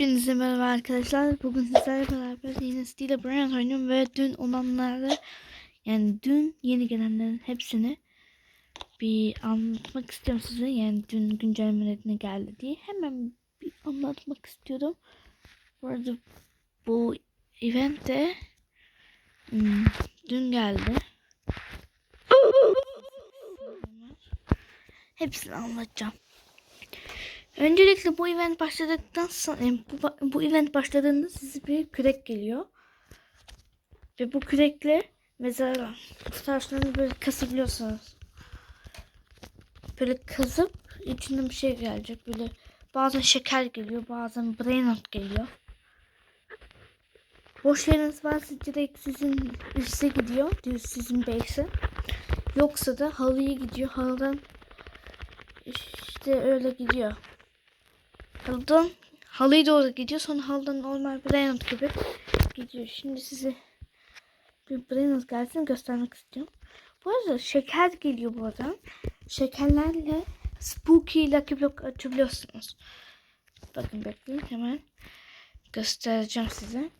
Hepinize merhaba arkadaşlar. Bugün sizlerle beraber yine Steel Brand oynuyorum ve dün olanları yani dün yeni gelenlerin hepsini bir anlatmak istiyorum size. Yani dün güncelleme ne geldi diye hemen bir anlatmak istiyorum. Bu arada bu event de hmm, dün geldi. Hepsini anlatacağım. Öncelikle bu event başladıktan sonra bu, bu event başladığında size bir kürek geliyor. Ve bu kürekle mesela taşlarını böyle kasabiliyorsunuz. Böyle kazıp içinden bir şey gelecek. Böyle bazen şeker geliyor, bazen brain not geliyor. Boş yeriniz varsa direkt sizin üste gidiyor. Sizin base'e. Yoksa da halıya gidiyor. Halıdan işte öyle gidiyor. Halıdan halıya doğru gidiyor. Sonra halıdan normal brainot gibi gidiyor. Şimdi size bir brainot gelsin göstermek istiyorum. Bu arada şeker geliyor buradan. Şekerlerle spooky lucky block açabiliyorsunuz. Bakın bekleyin hemen göstereceğim size.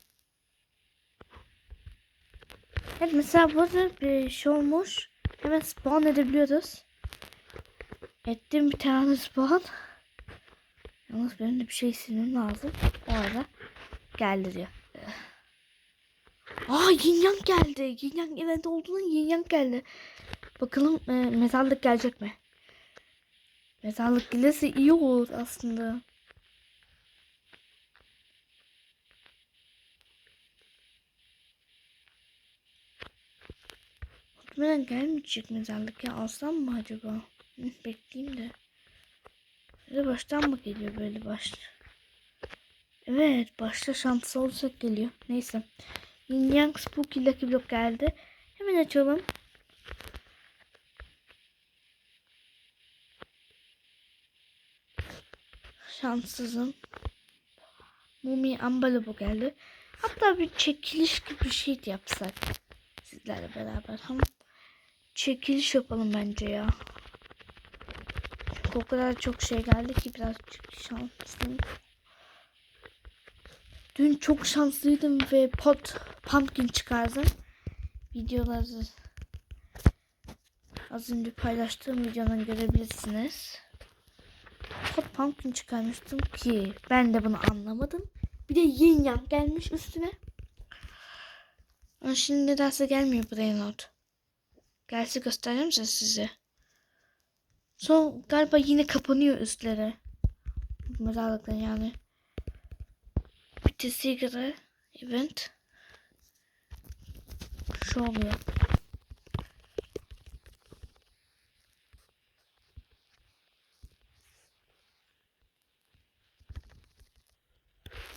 Evet mesela burada bir şey olmuş. Hemen spawn edebiliyoruz. Ettim bir tane spawn. Yalnız benim de bir şey silmem lazım. O arada geldi diyor. Aa yin yang geldi. Yin yang event olduğunda yin yang geldi. Bakalım e, mezarlık gelecek mi? Mezarlık gelirse iyi olur aslında. Muhtemelen gelmeyecek mezarlık ya. Alsam mı acaba? Bekleyeyim de. Böyle baştan mı geliyor böyle baş? Evet başta şanslı olsak geliyor. Neyse. Yin Yang Spooky Lucky Block geldi. Hemen açalım. Şanssızım. Mumi Ambalı bu geldi. Hatta bir çekiliş gibi bir şey yapsak. Sizlerle beraber. Ama çekiliş yapalım bence ya. O kadar çok şey geldi ki birazcık şanslıyım. Dün çok şanslıydım ve pot pumpkin çıkardım. Videoları az önce paylaştığım videodan görebilirsiniz. Pot pumpkin çıkarmıştım ki ben de bunu anlamadım. Bir de yin yang gelmiş üstüne. Ama şimdi nedense gelmiyor Brainrot. Gelse göstereceğim size. Son galiba yine kapanıyor üstleri. Mezarlıktan yani. Bitesi göre event. Şu oluyor.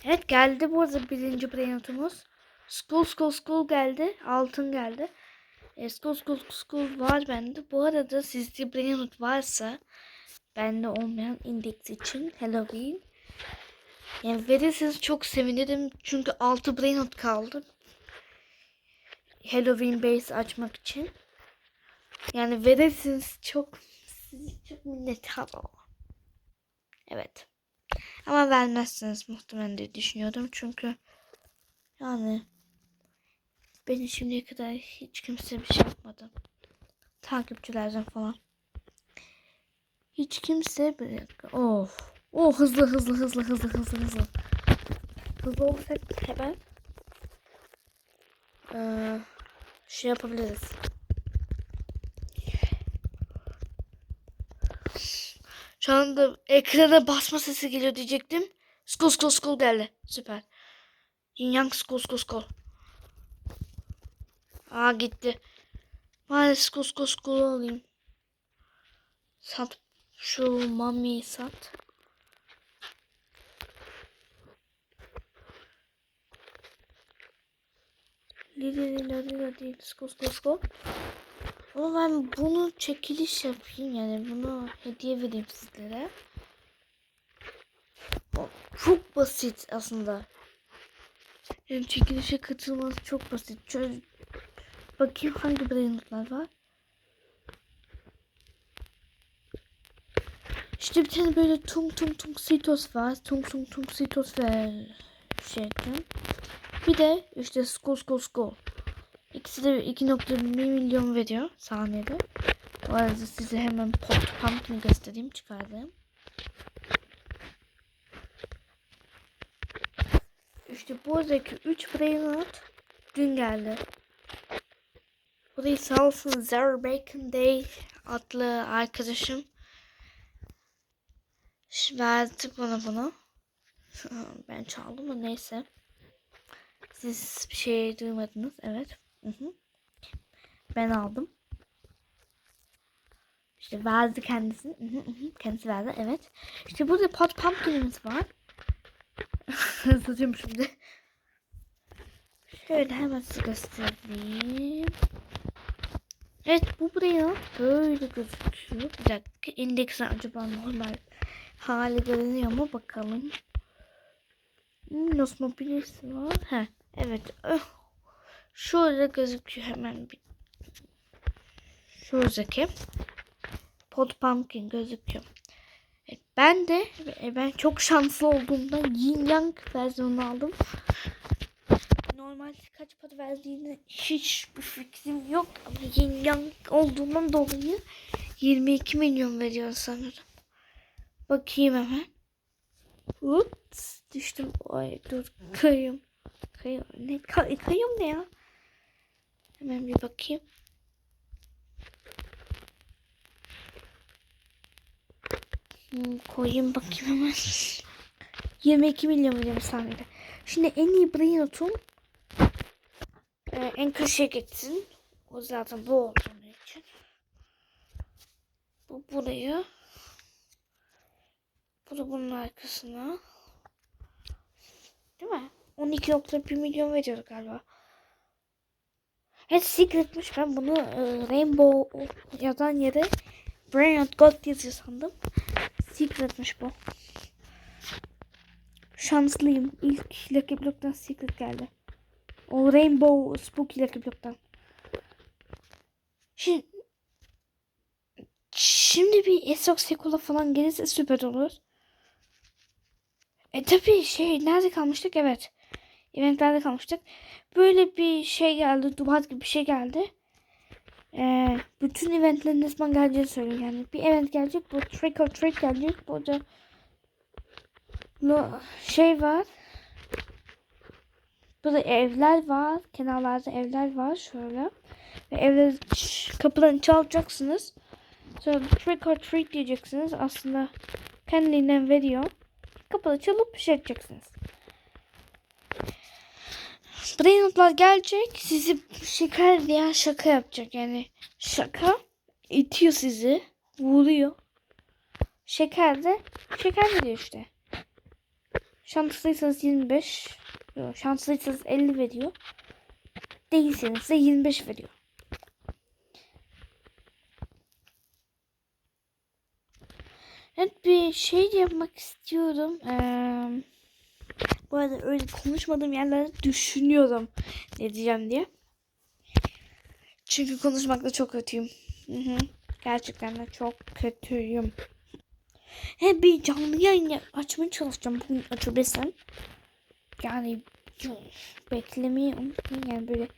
Evet geldi bu arada birinci brainotumuz. School School School geldi. Altın geldi. E, school School School var bende. Bu arada sizde brainot varsa bende olmayan index için Halloween. Yani verirseniz çok sevinirim. Çünkü 6 brainot kaldı. Halloween base açmak için. Yani verirseniz çok sizi çok minnettar olurum. Evet. Ama vermezsiniz muhtemelen diye düşünüyordum. Çünkü yani beni şimdiye kadar hiç kimse bir şey yapmadı. Takipçilerden falan. Hiç kimse bir dakika. Of. Oh hızlı hızlı hızlı hızlı hızlı hızlı. Hızlı olsak hemen ee, şey yapabiliriz. Şu anda ekrana basma sesi geliyor diyecektim. Skol skol skol geldi. Süper. Yin yang skol skol skol. Aa gitti. Maalesef skol skol alayım. Sat. Şu mami sat. Lili lila lila değil. Skol skol. Ama ben bunu çekiliş yapayım yani bunu hediye vereyim sizlere. Çok basit aslında. Yani çekilişe katılması çok basit. Şöyle bakayım hangi brainotlar var. İşte bir tane böyle tung tung tung sitos var. Tung tung tung sitos ve şeyden. Bir de işte skol skol skol. İkisi de 2.1 milyon veriyor saniyede. Bu arada size hemen pot pumpkin göstereyim çıkardım. İşte buradaki 3 brainrot dün geldi. Burayı sağ olsun Zara Bacon Day adlı arkadaşım ş- verdi bana bunu. Ben çaldım da neyse. Siz bir şey duymadınız. Evet. Hı hı. Ben aldım. İşte verdi kendisi. Hı hı hı. Kendisi verdi. Evet. İşte burada pot pumpkin'imiz var. Satıyorum şimdi. Şöyle hemen size göstereyim. Evet bu buraya böyle gözüküyor. Bir dakika indeksen acaba normal hali görünüyor mu bakalım. Hmm, Nosmobilis var. He, evet. Öh. Şöyle gözüküyor hemen bir. Şuradaki. Pot Pumpkin gözüküyor. Evet, ben de e, ben çok şanslı olduğumdan Yin Yang versiyonunu aldım. Normal kaç para verdiğini hiç bir fikrim yok ama Yin Yang olduğundan dolayı 22 milyon veriyor sanırım. Bakayım hemen. Ups, düştüm. Ay dur kayım. Kayım ne? Kay, kayım ne ya? Hemen bir bakayım. Hmm, koyayım bakayım hemen. 22 milyon veriyorum sanırım. Şimdi en iyi brain notum e, en köşeye gitsin. O zaten bu olduğu için. Bu buraya. Bu da bunun arkasına. Değil mi? 12.1 milyon veriyor galiba. Evet Secret'miş. Ben bunu e, Rainbow yazan yere Brilliant God yazıyor sandım. Secret'miş bu. Şanslıyım. İlk Lucky Block'tan Secret geldi. O Rainbow Spooky Lucky Block'tan. Şimdi Şimdi bir Esok Sekula falan gelirse süper olur. E tabi şey nerede kalmıştık? Evet. Eventlerde kalmıştık. Böyle bir şey geldi. Dubat gibi bir şey geldi. Ee, bütün eventlerin ne zaman geleceğini söylüyor yani. Bir event gelecek. Bu trick or treat gelecek. Burada şey var. Burada evler var. Kenarlarda evler var. Şöyle. Ve evleri kapılarını çalacaksınız. Sonra trick or treat diyeceksiniz. Aslında kendiliğinden veriyor. Kapıda çalıp şey edeceksiniz. Brainotlar gelecek. Sizi şeker veya şaka yapacak. Yani şaka itiyor sizi. Vuruyor. Şeker de şeker veriyor işte. Şanslıysanız 25. Yok, şanslıysanız 50 veriyor. Değilseniz de 25 veriyor. Evet bir şey yapmak istiyorum. Ee, bu arada öyle konuşmadığım yerlerde düşünüyorum ne diyeceğim diye. Çünkü konuşmakta çok kötüyüm. Hı hı. Gerçekten de çok kötüyüm. He bir canlı yayın açmaya çalışacağım bugün açabilirsem. Yani beklemeyi unutmayın yani böyle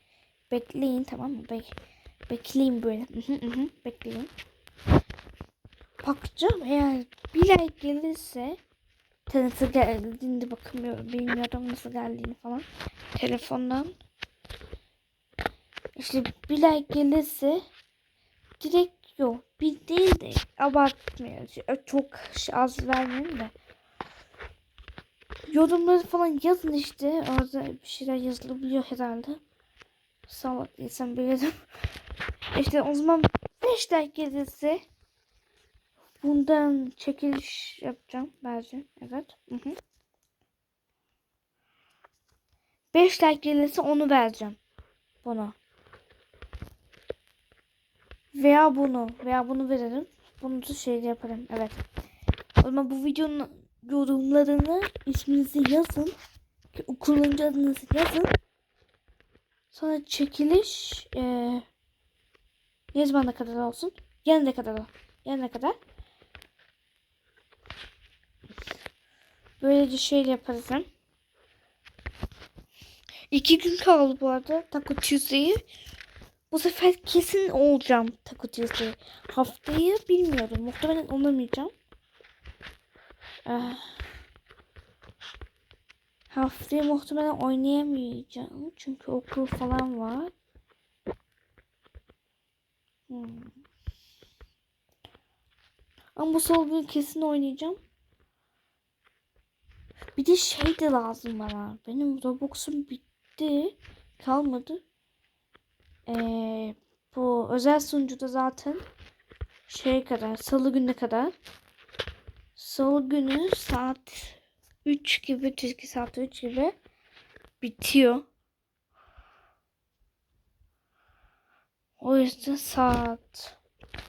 bekleyin tamam mı? Bek bekleyin böyle. Bekleyin bakacağım. Eğer bir like gelirse tanıtı geldiğinde bakamıyorum. Bilmiyorum nasıl geldiğini falan. Telefondan. İşte bir like gelirse direkt yok. Bir değil de abartmıyor. Çok az vermeyeyim de. Yorumları falan yazın işte. Orada bir şeyler yazılabiliyor herhalde. Salak insan bilirim. İşte o zaman 5 like gelirse Bundan çekiliş yapacağım bence. Evet. Hı hı. 5 like gelirse onu vereceğim. Bunu. Veya bunu. Veya bunu veririm. Bunu da şey yaparım. Evet. O zaman bu videonun yorumlarını isminizi yazın. Kullanıcı adınızı yazın. Sonra çekiliş ee, ne zamana kadar olsun? Yarın ne kadar? Yarın ne kadar? Böylece şey yaparız hem. İki gün kaldı bu arada Taco Tuesday'i. Bu sefer kesin olacağım Taco Tuesday. Haftayı bilmiyorum. Muhtemelen olamayacağım. Eh. Haftayı muhtemelen oynayamayacağım. Çünkü okul falan var. Hmm. Ama bu sol gün kesin oynayacağım. Bir de şey de lazım bana. Benim Robux'um bitti. Kalmadı. Ee, bu özel sunucuda zaten şey kadar salı gününe kadar salı günü saat 3 gibi Türkiye saat 3 gibi bitiyor. O yüzden saat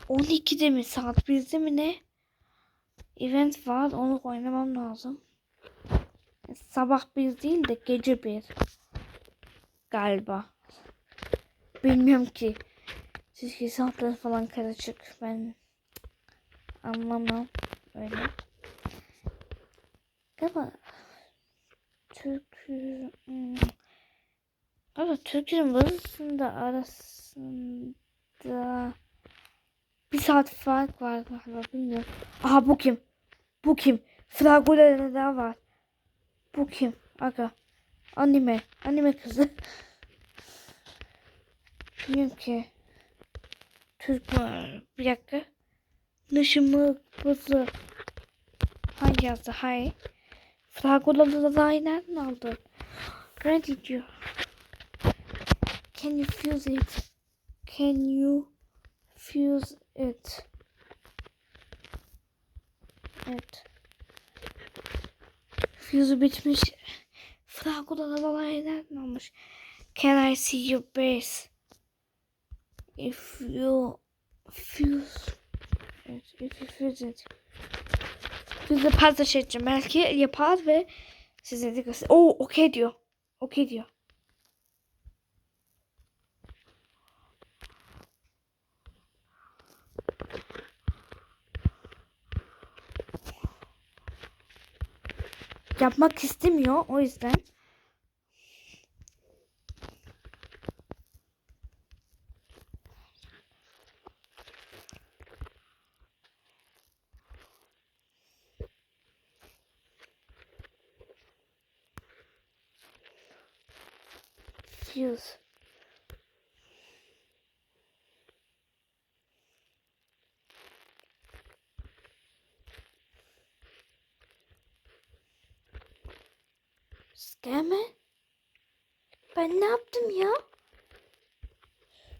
12'de mi saat 1'de mi ne event var onu oynamam lazım. Sabah bir değil de gece bir galiba. Bilmiyorum ki. Türkiye saatleri falan karışık. Ben anlamam öyle. Galiba Türk hmm. Galiba Türk'ün arasında arasında bir saat fark var galiba bilmiyorum. Aha bu kim? Bu kim? Fragula neden var? Bu kim? Aga. Anime. Anime kızı. Bilmiyorum ki. Türk var. Bir dakika. Nışımı kızı. Hay yazdı hay. Fragolalı da nereden aldı? Ready diyor. Can you fuse it? Can you fuse it? Evet. Fuse bitmiş. Fragolalı nereden almış? Can I see your base? If you fuse Fuse fazla şey edeceğim. Belki yapar ve size de göster. Oo, okey diyor. Okey diyor. Yapmak istemiyor o yüzden. Fuse. Scammer? Ben ne yaptım ya?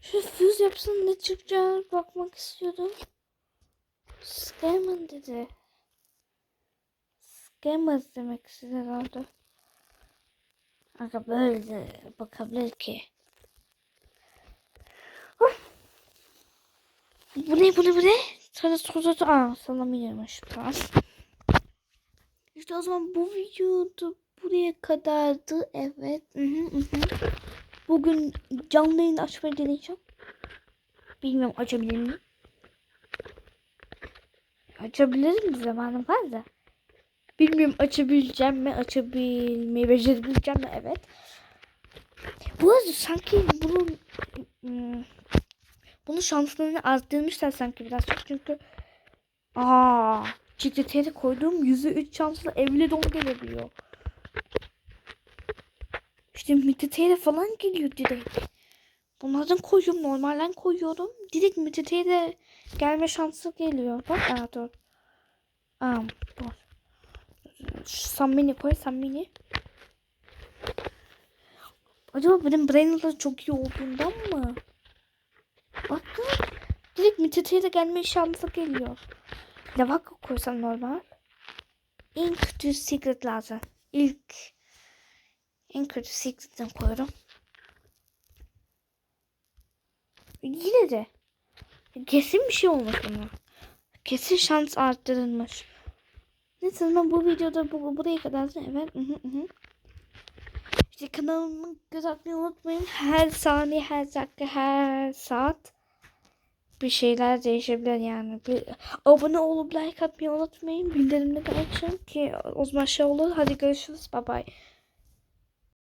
Şu fuse yapsın ne çıkacağını bakmak istiyordum. Scammer dedi. Scammer demek istedi herhalde. Aga böyle de bakabilir ki. Bu ne bu ne bu ne? Sana soru Aa sana biliyormuş. Tamam. İşte o zaman bu videoda buraya kadardı. Evet. Bugün canlı yayın açmayı deneyeceğim. Bilmiyorum açabilir miyim? Açabilirim zamanım var da. Bilmiyorum açabileceğim mi? Açabilmeyi becerebileceğim mi? Evet. Bu arada sanki bunun hmm, bunun şanslarını arttırmışlar sanki biraz çünkü aa çikleteye koyduğum yüzü üç şanslı evli don gelebiliyor. İşte mititeye falan geliyor direkt. Bunlardan koyuyorum normalden koyuyorum. Direkt mititeye de gelme şansı geliyor. Bak aa dur. Aa dur. Sammini koy Sammini. Acaba benim Brain'la çok iyi olduğundan mı? Bakın. Direkt Mitite'ye de gelme şansı geliyor. Lavaka koysam normal. En kötü secret lazım. İlk en kötü secret'ten koyuyorum. Yine de kesin bir şey olmuş buna. Kesin şans arttırılmış. Neyse ben bu videoda bu, buraya kadar evet. Hı hı hı. İşte kanalımı göz atmayı unutmayın. Her saniye, her dakika, her saat bir şeyler değişebilir yani. Bir, abone olup like atmayı unutmayın. Bildirimleri açın ki o zaman şey olur. Hadi görüşürüz. Bye bye.